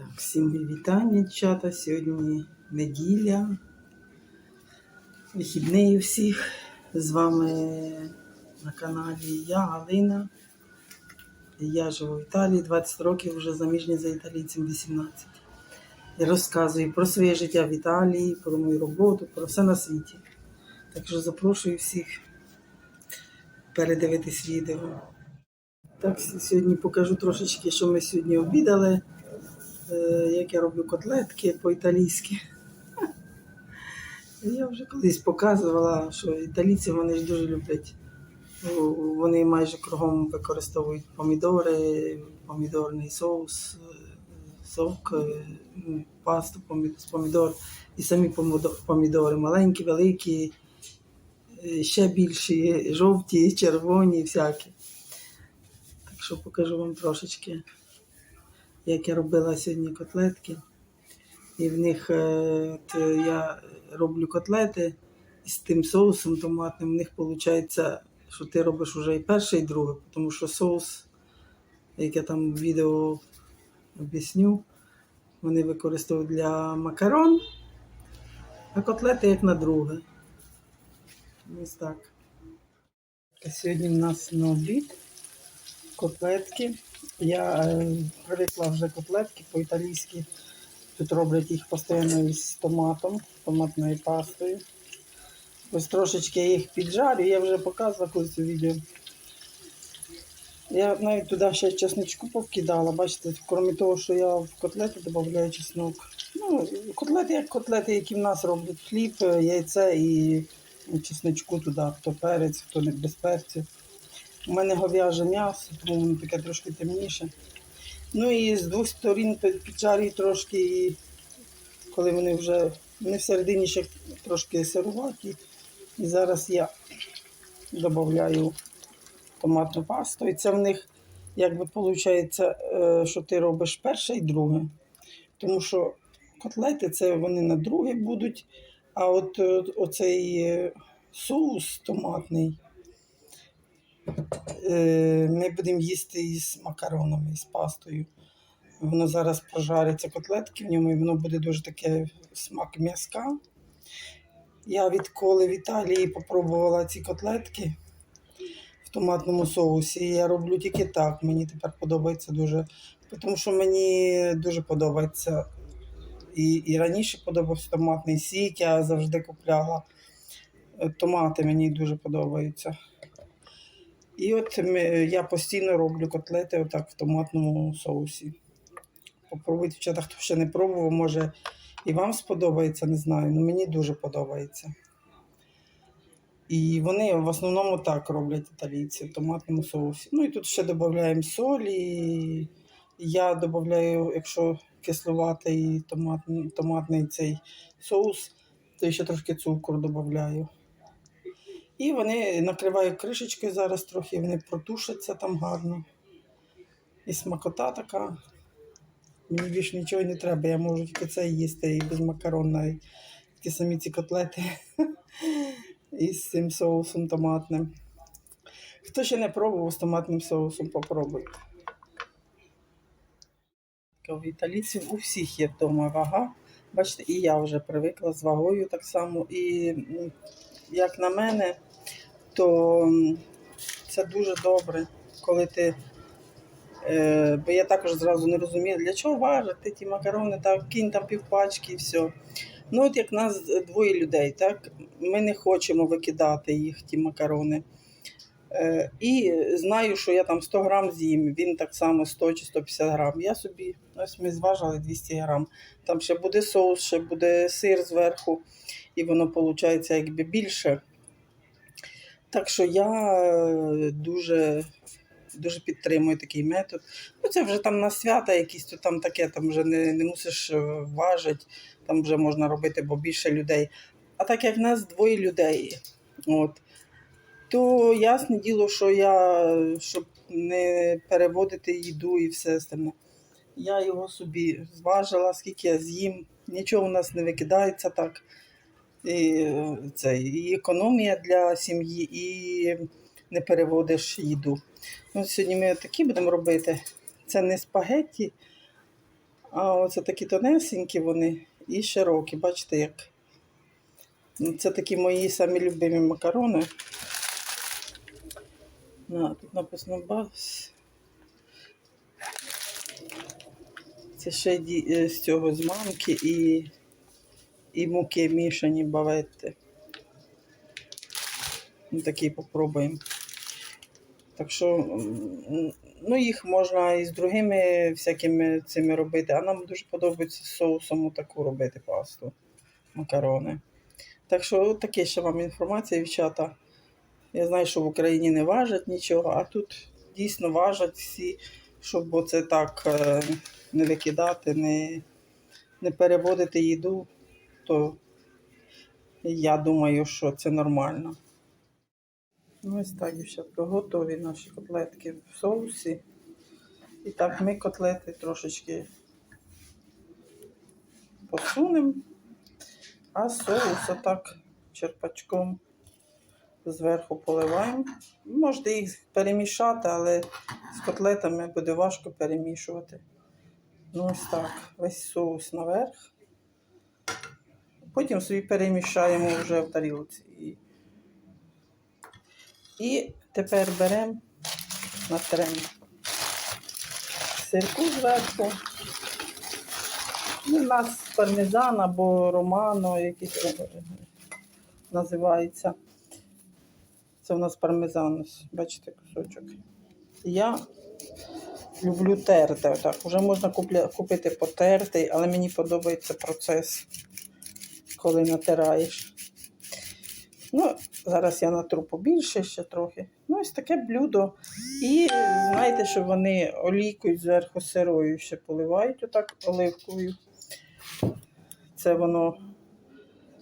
Так, всім вітання, дівчата. Сьогодні неділя. Вихідний всіх. З вами на каналі я, Галина. Я живу в Італії 20 років, вже заміжня за італійцем 18. Я розказую про своє життя в Італії, про мою роботу, про все на світі. Так що запрошую всіх передивитись відео. Так, сьогодні покажу трошечки, що ми сьогодні обідали. Е, як я роблю котлетки по-італійськи. Я вже колись показувала, що італійці вони ж дуже люблять. Вони майже кругом використовують помідори, помідорний соус, е, сок, е, ну, пасту з помідор і самі помідори. Маленькі, великі, ще більші, жовті, червоні, всякі. Так що покажу вам трошечки як я робила сьогодні котлетки. І в них е, от, е, я роблю котлети з тим соусом томатним. В них виходить, що ти робиш вже і перше, і друге, тому що соус, як я там в відео об'ясню, вони використовують для макарон, а котлети як на друге. Ось так. Сьогодні в нас на обід котлетки. Я е, привикла вже котлетки по-італійськи. Тут роблять їх постійно із томатом, томатною пастою. Ось трошечки я їх піджарю, я вже показувала колись у відео. Я навіть туди ще чесничку повкидала. Бачите, крім того, що я в котлети додаю чеснок. Ну, котлети як котлети, які в нас роблять хліб, е, яйце і чесничку туди, хто перець, хто не без перцю. У мене говяже м'ясо, тому воно таке трошки темніше. Ну і з двох сторін під- трошки, і коли вони вже вони всередині ще трошки сируваті. І зараз я додаю томатну пасту. І це в них якби виходить, що ти робиш перше і друге. Тому що котлети це вони на друге будуть, а от е, оцей е, соус томатний. Е, Ми будемо їсти із макаронами, із пастою. Воно зараз прожариться котлетки в ньому, і воно буде дуже таке смак м'язка. Я відколи в Італії попробувала ці котлетки в томатному соусі. Я роблю тільки так. Мені тепер подобається дуже. Тому що мені дуже подобається. І, і раніше подобався томатний сік, я завжди купляла. Е, Томати мені дуже подобаються. І от я постійно роблю котлети отак в томатному соусі. Попробуйте, дівчата, хто ще не пробував, може і вам сподобається, не знаю. але мені дуже подобається. І вони в основному так роблять італійці в томатному соусі. Ну і тут ще додаємо солі. Я додаю, якщо кисловатий томатний, томатний цей соус, то ще трошки цукру додаю. І вони накриваю кришечкою зараз трохи, вони протушаться там гарно. І смакота така. Мені більше нічого не треба, я можу тільки це їсти і без макарон навіть. Такі самі ці котлети із цим соусом томатним. Хто ще не пробував з томатним соусом, попробуйте. В італійців у всіх є вдома вага. Бачите, і я вже привикла з вагою так само. І як на мене, то це дуже добре, коли ти. Е, бо я також зразу не розумію, для чого важити ті макарони, так, кинь там півпачки і все. Ну, от як нас двоє людей, так, ми не хочемо викидати їх, ті макарони. Е, і знаю, що я там 100 грам з'їм, він так само 100 чи 150 грам. Я собі, ось ми зважили 200 грам. Там ще буде соус, ще буде сир зверху, і воно виходить якби більше. Так що я е, дуже, дуже підтримую такий метод. Ну, це вже там на свята якісь, то там таке, там вже не, не мусиш е, важити, там вже можна робити, бо більше людей. А так як в нас двоє людей, от, то ясне діло, що я, щоб не переводити їду і все остальне, я його собі зважила, скільки я з'їм. Нічого у нас не викидається так. І, е, це, і економія для сім'ї, і не переводиш їду. Ну, сьогодні ми такі будемо робити. Це не спагетті, А оце такі тонесенькі вони і широкі. Бачите, як. Ну, Це такі мої самі любимі макарони. На, тут написано бас. Це ще е, з цього з манки і, і муки мішані баветти. Ну, такі попробуємо. Так що, ну, їх можна і з другими всякими цими робити, а нам дуже подобається з соусом таку робити пасту, макарони. Так що таке ще вам інформація, дівчата. Я знаю, що в Україні не важать нічого, а тут дійсно важать всі, щоб оце так е, не викидати, не, не переводити їду, то я думаю, що це нормально. Ну, ось так, дівчатка, готові наші котлетки в соусі. І так ми котлети трошечки посунемо, а соус отак черпачком зверху поливаємо. Можете їх перемішати, але з котлетами буде важко перемішувати. Ну, ось так, весь соус наверх. Потім собі перемішаємо вже в тарілці. І тепер беремо натрем сирку зверху. Ну, у нас пармезан або романо, якийсь називається. Це у нас пармезан, бачите, кусочок. Я люблю терти. Отак. Вже можна купити потертий, але мені подобається процес, коли натираєш. Ну, зараз я натру побільше ще трохи. Ну, ось таке блюдо. І знаєте, що вони олійкою зверху сирою ще поливають отак оливкою. Це воно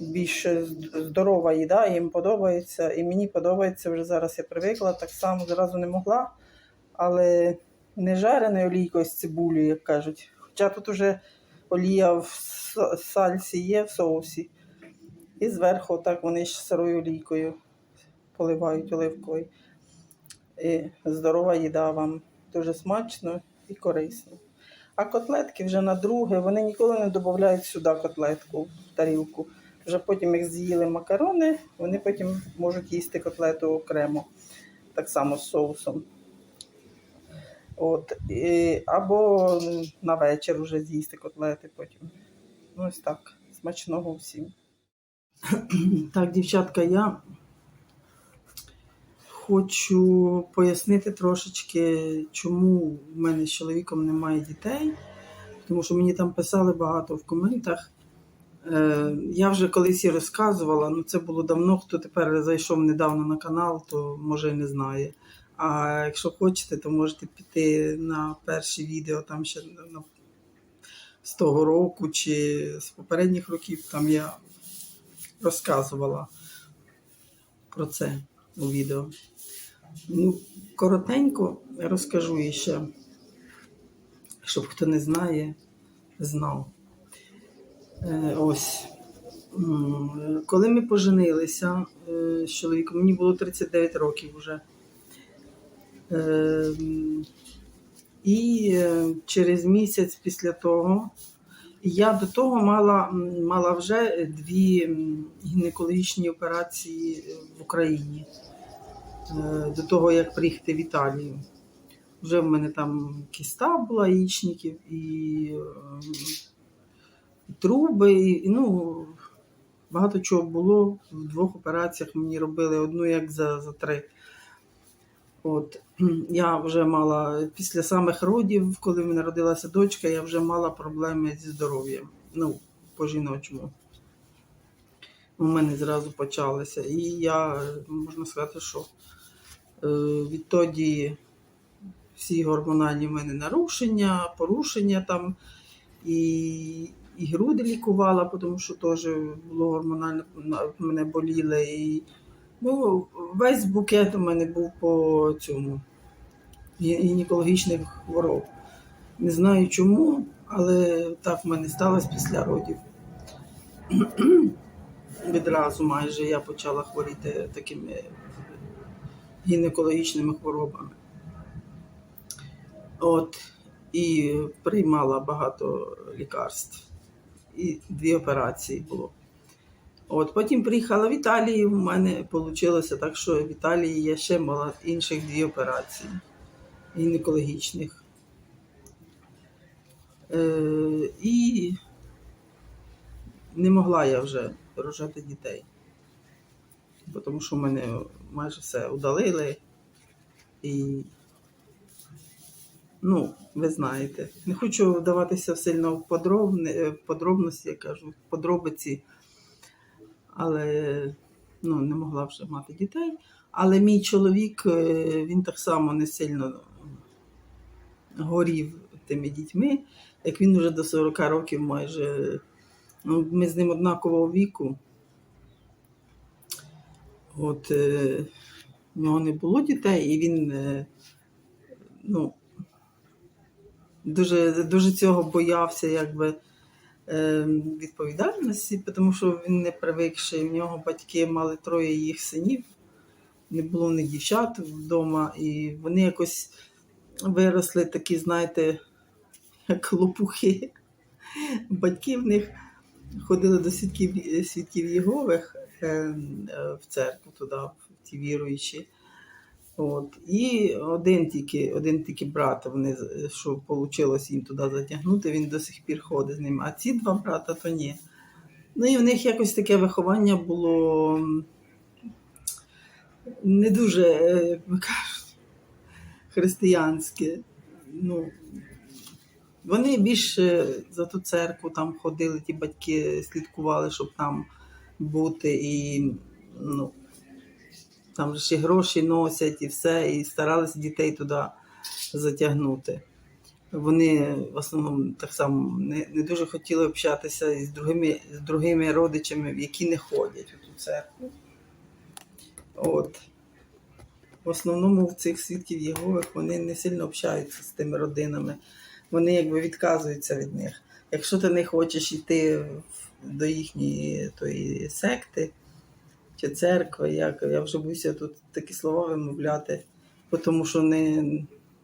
більш здорова їда, їм подобається. І мені подобається вже зараз я привикла, так само зразу не могла. Але не жареною олійкою з цибулею, як кажуть. Хоча тут уже олія в сальсі є в соусі. І зверху так вони ж сирою олійкою поливають оливкою. І здорова їда вам дуже смачно і корисно. А котлетки вже на друге, вони ніколи не додають сюди котлетку в тарілку. Вже потім, як з'їли макарони, вони потім можуть їсти котлету окремо, так само з соусом. От, і, або на вечір вже з'їсти котлети потім. Ну, ось так. Смачного всім. Так, дівчатка, я хочу пояснити трошечки, чому в мене з чоловіком немає дітей. Тому що мені там писали багато в коментах. Е, я вже колись і розказувала, ну це було давно. Хто тепер зайшов недавно на канал, то може і не знає. А якщо хочете, то можете піти на перші відео там ще з того року чи з попередніх років. Там я розказувала про це у відео. Ну, коротенько розкажу іще, щоб хто не знає, знав. Е, ось. Коли ми поженилися е, з чоловіком, мені було 39 років вже. Е, м, І е, через місяць після того я до того мала, мала вже дві гінекологічні операції в Україні. Е, До того, як приїхати в Італію. Вже в мене там кіста була яєчників і, е, і труби, і, ну, багато чого було. В двох операціях мені робили одну як за, за три. От, я вже мала після самих родів, коли в мене родилася дочка, я вже мала проблеми зі здоров'ям. Ну, по жіночому. У мене зразу почалися. І я можна сказати, що е, відтоді всі гормональні в мене нарушення, порушення там, і, і груди лікувала, тому що теж було гормонально мене боліли. І, ну, весь букет у мене був по цьому гінекологічних хвороб. Не знаю чому, але так в мене сталося після родів. Відразу майже я почала хворіти такими гінекологічними хворобами. От. і приймала багато лікарств. І дві операції було. От, потім приїхала в Італію, у мене вийшло так, що в Італії я ще мала інших дві операції гінекологічних. Е, і не могла я вже рожати дітей, тому що в мене майже все удалили. І, ну, ви знаєте, не хочу вдаватися сильно в подробності, я кажу, в подробиці, але ну, не могла вже мати дітей. Але мій чоловік, е, він так само не сильно горів тими дітьми, як він вже до 40 років майже. Ну, ми з ним однакового віку. От е, в нього не було дітей, і він е, ну, дуже, дуже цього боявся, якби. Е, Відповідальності, тому що він не привикший. В нього батьки мали троє їх синів, не було них дівчат вдома, і вони якось виросли такі, знаєте, як лопухи. Батьки в них ходили до свідків, свідків Єгових е, е, в церкву туди, в ті віруючі. От. І один тільки, один тільки брат, вони, що вийшло їм туди затягнути, він до сих пір ходить з ним. А ці два брата то ні. Ну і в них якось таке виховання було не дуже, е, як ви кажуть, християнське. Ну, вони більше за ту церкву там ходили, ті батьки слідкували, щоб там бути, і ну, там ще гроші носять і все, і старалися дітей туди затягнути. Вони в основному так само не, не дуже хотіли общатися з другими, з другими родичами, які не ходять у ту церкву. От. В основному в цих свідків Єгових вони не сильно общаються з тими родинами. Вони якби відказуються від них. Якщо ти не хочеш йти до їхньої тої секти чи церкви, як я вже боюся тут такі слова вимовляти, тому що не,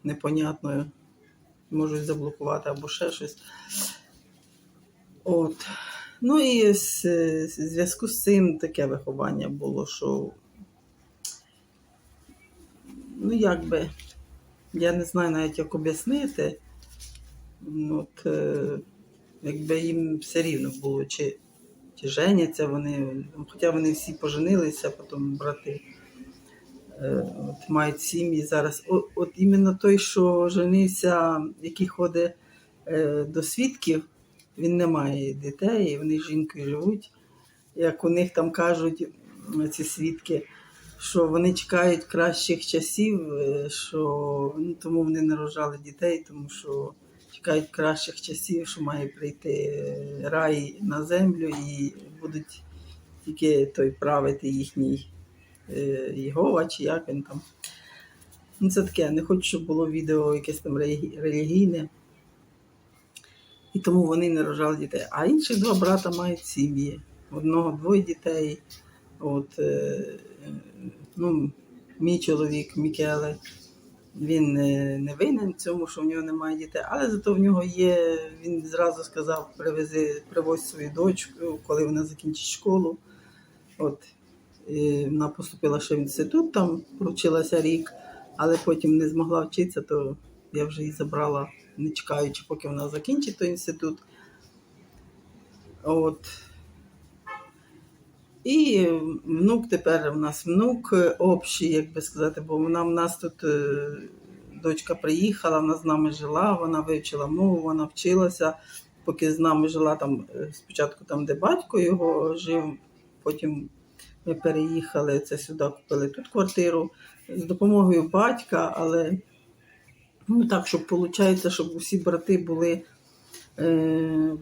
непонятно можуть заблокувати або ще щось. От. Ну і з зв'язку з цим таке виховання було, що ну якби я не знаю навіть як об'яснити. От, е, якби їм все рівно було, чи, чи женяться вони, хоча вони всі поженилися, потім брати е, от, мають сім'ї зараз. О, от іменно той, що женився, який ходить е, до свідків, він не має дітей, вони з жінкою живуть. Як у них там кажуть ці свідки, що вони чекають кращих часів, е, що ну, тому вони не рожали дітей, тому що чекають кращих часів, що має прийти рай на землю і будуть тільки той правити їхній е, Єгова, чи як він там. Ну, це таке, не хочу, щоб було відео якесь там релігійне. І тому вони не рожали дітей. А інші два брата мають сім'ї. Одного двоє дітей. От, е, ну, мій чоловік Мікеле, він не винен цьому, що в нього немає дітей, але зато в нього є. Він зразу сказав, привези, привозь свою дочку, коли вона закінчить школу. От, і вона поступила ще в інститут, там провчилася рік, але потім не змогла вчитися, то я вже її забрала, не чекаючи, поки вона закінчить той інститут. От. І внук тепер у нас внук е, общий, як би сказати, бо вона в нас тут е, дочка приїхала, вона з нами жила, вона вивчила мову, вона вчилася, поки з нами жила там е, спочатку там, де батько його жив, потім ми переїхали це сюди, купили тут квартиру. З допомогою батька, але ну так, щоб виходить, щоб усі брати були,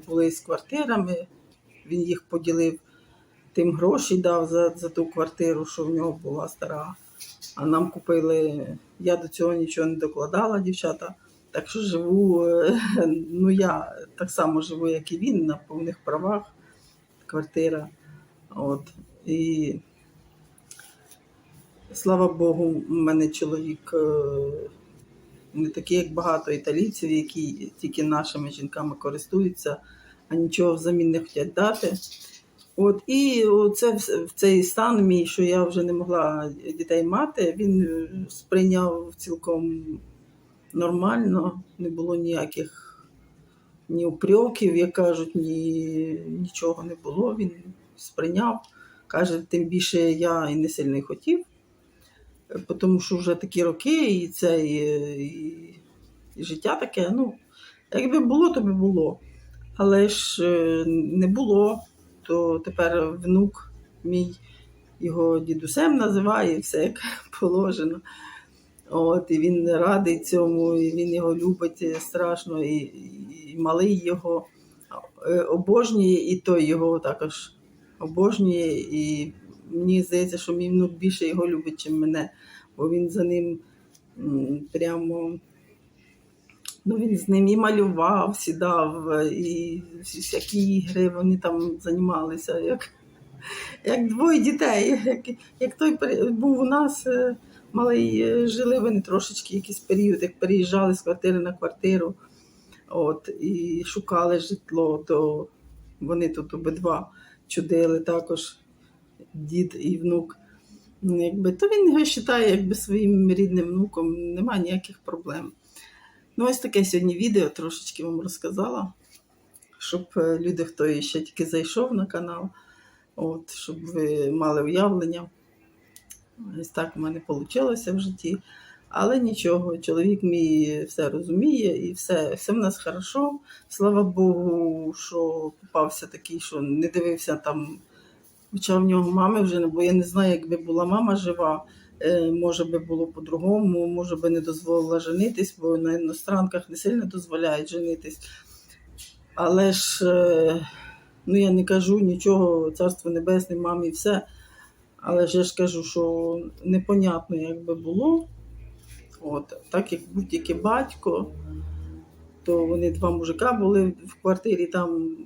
були з квартирами, він їх поділив тим гроші дав за, за ту квартиру, що в нього була стара. А нам купили, я до цього нічого не докладала, дівчата. Так що живу, е, ну я так само живу, як і він, на повних правах. Квартира. От. І слава Богу, у мене чоловік е, Не такі, як багато італійців, які тільки нашими жінками користуються, а нічого взамін не хочуть дати. От, і це в цей стан мій, що я вже не могла дітей мати, він е, сприйняв цілком нормально, не було ніяких ні упреків, як кажуть, ні, нічого не було. Він сприйняв. Каже, тим більше я і не сильно хотів, е, тому що вже такі роки, і це і, і, і життя таке. Ну, якби було, то би було. Але ж е, не було, то тепер внук мій його дідусем називає, все як положено. От, і він радий цьому, і він його любить страшно, і, і малий його е, обожнює, і той його також обожнює. І мені здається, що мій внук більше його любить, ніж мене, бо він за ним прямо. Ну, він з ним і малював, сідав, е, і всякі ігри вони там займалися, як, як двоє дітей. Як, як той був у нас е, малий, е, жили вони трошечки якийсь період, як переїжджали з квартири на квартиру от, і шукали житло, то вони тут обидва чудили також, дід і внук. Ну, Якби, то він його вважає якби своїм рідним внуком, немає ніяких проблем. Ну, ось таке сьогодні відео трошечки вам розказала, щоб е, люди, хто ще тільки зайшов на канал, от, щоб ви мали уявлення. Ось так в мене вийшло в житті. Але нічого, чоловік мій все розуміє і все, все в нас хорошо. Слава Богу, що попався такий, що не дивився там. Хоча в нього мами вже не було. Я не знаю, якби була мама жива, може би було по-другому, може би не дозволила женитись, бо на іностранках не сильно дозволяють женитись. Але ж, е, ну я не кажу нічого, царство небесне, мамі, все. Але ж я ж кажу, що непонятно, як би було. От, так як тільки батько, то вони два мужика були в квартирі, там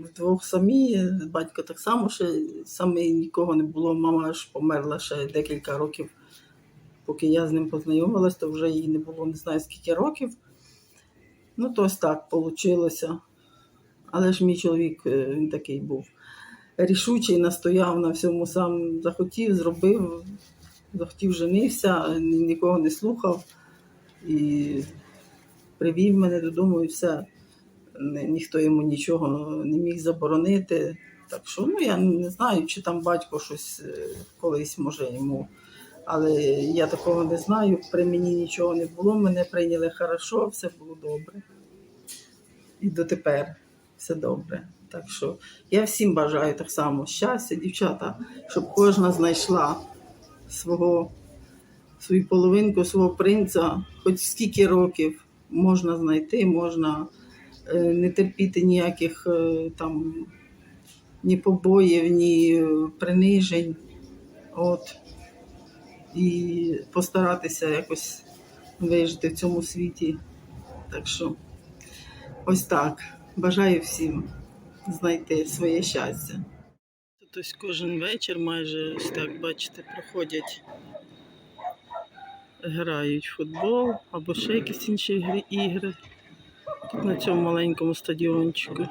вдвох самі. Батько так само ще саме нікого не було. Мама аж померла ще декілька років, поки я з ним познайомилась, то вже їй не було не знаю скільки років. Ну, то ось так вийшло. Але ж мій чоловік е, він такий був рішучий, настояв на всьому сам захотів, зробив, захотів женився, нікого не слухав і привів мене додому і все. Ні- Ніхто йому нічого не міг заборонити. Так що ну, я не знаю, чи там батько щось е, колись може йому. Але я такого не знаю. При мені нічого не було, мене прийняли хорошо, все було добре. І дотепер все добре. Так що я всім бажаю так само щастя, дівчата, щоб кожна знайшла свого, свою половинку, свого принца, хоч скільки років можна знайти, можна не терпіти ніяких е, там ні побоїв, ні е, принижень. От. І постаратися якось вижити в цьому світі. Так що ось так. Бажаю всім знайти своє щастя. Тут кожен вечір майже ось так, бачите, проходять, грають в футбол або ще якісь інші ігри. На цьому маленькому стадіончику.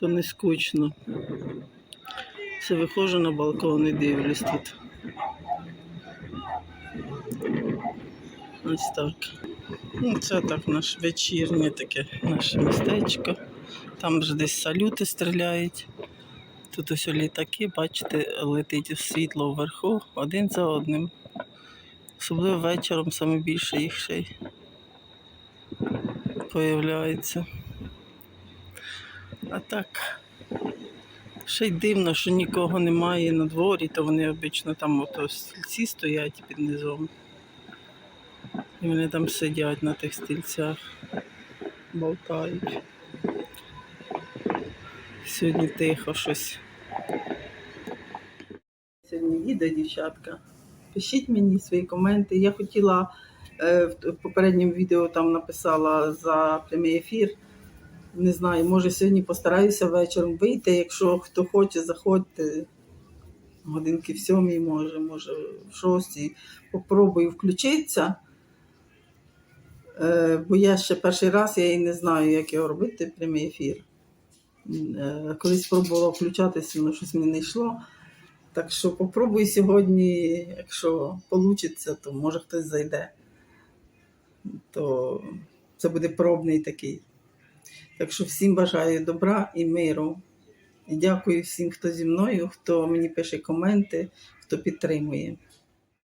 То не скучно. Це виходжу на балкон і дивлюсь тут. Ось так. Ну, це так наш вечірнє таке наше містечко. Там вже десь салюти стріляють. Тут ось літаки, бачите, летить світло вверху один за одним. Особливо вечором саме більше їх ще й появляється. А так, ще й дивно, що нікого немає на дворі, то вони обично там ото стільці стоять під низом. І вони там сидять на тих стільцях, болтають. Сьогодні тихо щось. Сьогодні відео, дівчатка. Пишіть мені свої коменти. Я хотіла в в попередньому відео там написала за прямий ефір. Не знаю, може сьогодні постараюся вечором вийти. Якщо хто хоче, заходьте. Годинки в сьомій, може, може, в шостій. Попробую включитися. Е, бо я ще перший раз я і не знаю, як його робити, прямий ефір. Е, колись спробувала включатися, але щось мені не йшло. Так що попробуй сьогодні, якщо вийде, то може хтось зайде. То це буде пробний такий. Так що всім бажаю добра і миру. І дякую всім, хто зі мною, хто мені пише коменти, хто підтримує.